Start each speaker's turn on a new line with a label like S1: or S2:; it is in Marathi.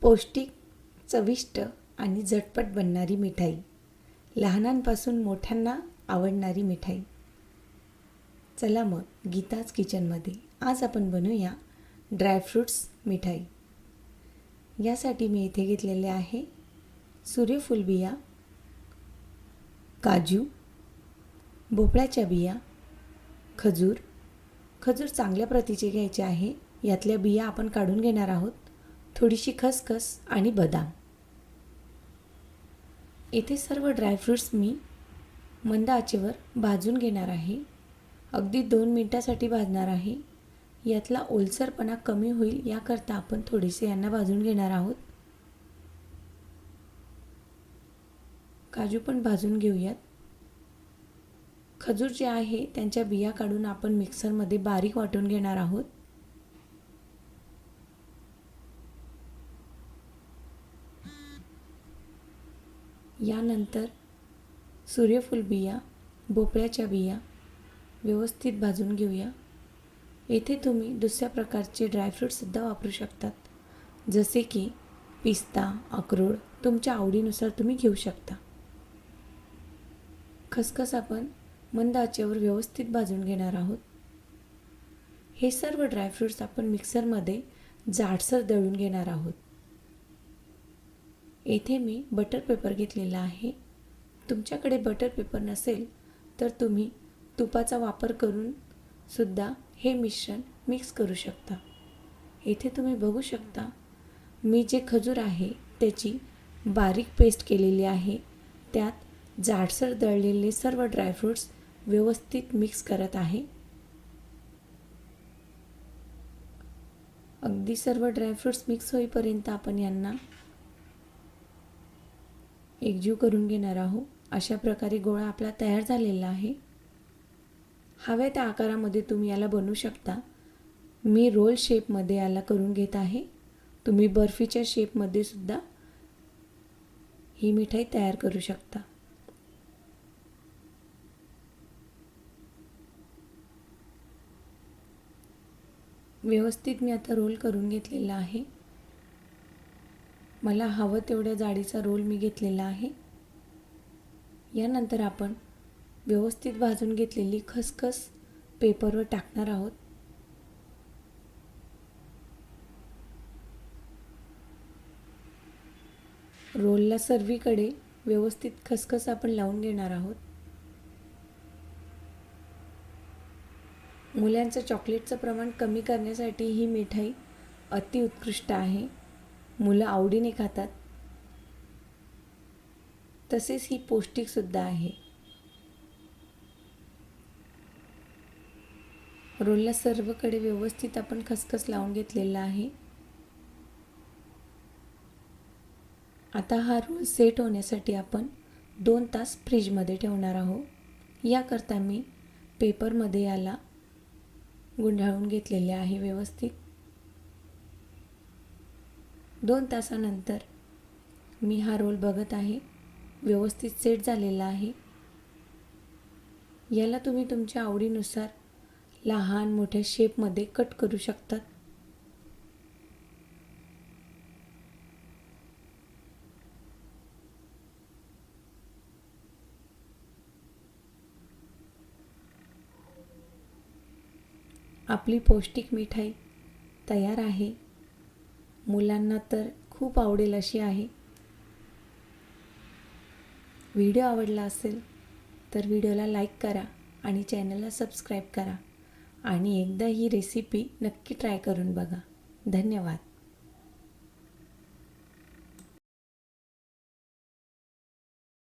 S1: पौष्टिक चविष्ट आणि झटपट बनणारी मिठाई. लहानांपासून मोठ्यांना आवडणारी मिठाई. चला मग गीताज किचनमध्ये. आज आपण बनवूया ड्रायफ्रूट्स मिठाई. यासाठी मी इथे घेतलेले आहे सूर्यफूल बिया काजू भोपळ्याच्या बिया खजूर. खजूर चांगल्या प्रतीचे घ्यायचे आहे. यातल्या बिया आपण काढून घेणार आहोत. थोडीशी खसखस आणि बदाम. येथे सर्व ड्रायफ्रूट्स मी मंद आचेवर भाजून घेणार आहे. अगदी दोन मिनटासाठी भाजणार आहे. यातला ओलसरपणा कमी होईल याकरता आपण थोडेसे यांना भाजून घेणार आहोत. काजू पण भाजून घेऊयात. खजूर जे आहे त्यांच्या बिया काढून आपण मिक्सरमध्ये बारीक वाटून घेणार आहोत. यानंतर सूर्यफूल बिया भोपळ्याच्या बिया व्यवस्थित भाजून घेऊया. येथे तुम्ही दुसऱ्या प्रकारचे ड्रायफ्रूटसुद्धा वापरू शकतात. जसे की पिस्ता अक्रोड तुमच्या आवडीनुसार तुम्ही घेऊ शकता. खसखस आपण मंद आचेवर व्यवस्थित भाजून घेणार आहोत. हे सर्व ड्रायफ्रूट्स आपण मिक्सरमध्ये जाडसर दळून घेणार आहोत. येथे मी बटर पेपर घेतलेला आहे. तुमच्याकडे बटर पेपर नसेल तर तुम्ही तुपाचा वापर करून सुद्धा हे मिश्रण मिक्स करू शकता. येथे तुम्ही बघू शकता मी जे खजूर आहे त्याची बारीक पेस्ट केलेली आहे. त्यात जाडसर दळलेले सर्व ड्रायफ्रूट्स व्यवस्थित मिक्स करत आहे. अगदी सर्व ड्रायफ्रूट्स मिक्स होईपर्यंत आपण यांना एकजीव करून घेणार आहोत. अशा प्रकारे गोळा आपला तयार झालेला आहे. हव्या त्या आकारामध्ये तुम्ही याला बनवू शकता. मी रोल शेपमध्ये याला करून घेत आहे. तुम्ही बर्फीच्या शेपमध्ये सुद्धा ही मिठाई तयार करू शकता. व्यवस्थित मी आता रोल करून घेतलेला आहे. मला हवं तेवढ्या जाडीचा रोल मी घेतलेला आहे. यानंतर आपण व्यवस्थित भाजून घेतलेली खसखस पेपरवर टाकणार आहोत. रोलला सर्वीकडे व्यवस्थित खसखस आपण लावून घेणार आहोत. मुलांचं चॉकलेटचं प्रमाण कमी करण्यासाठी ही मिठाई अतिउत्कृष्ट आहे. मुलं आवडीने खातात. तसेच ही पौष्टिकसुद्धा आहे. रोलला सर्वकडे व्यवस्थित आपण खसखस लावून घेतलेला आहे. आता हा रोल सेट होण्यासाठी आपण दोन तास फ्रीजमध्ये ठेवणार आहोत. याकरता मी पेपरमध्ये याला गुंडाळून घेतलेले आहे व्यवस्थित. दोन तासानंतर मी हा रोल बघत आहे. व्यवस्थित सेट झालेला आहे. याला तुम्ही तुमच्या आवडीनुसार लहान मोठ्या शेपमध्ये कट करू शकतात. आपली पौष्टिक मिठाई तयार आहे. मुलांना तर खूप आवडेल अशी आहे. व्हिडिओ आवडला असेल तर व्हिडिओला लाईक करा आणि चॅनलला सबस्क्राईब करा. आणि एकदा ही रेसिपी नक्की ट्राय करून बघा. धन्यवाद.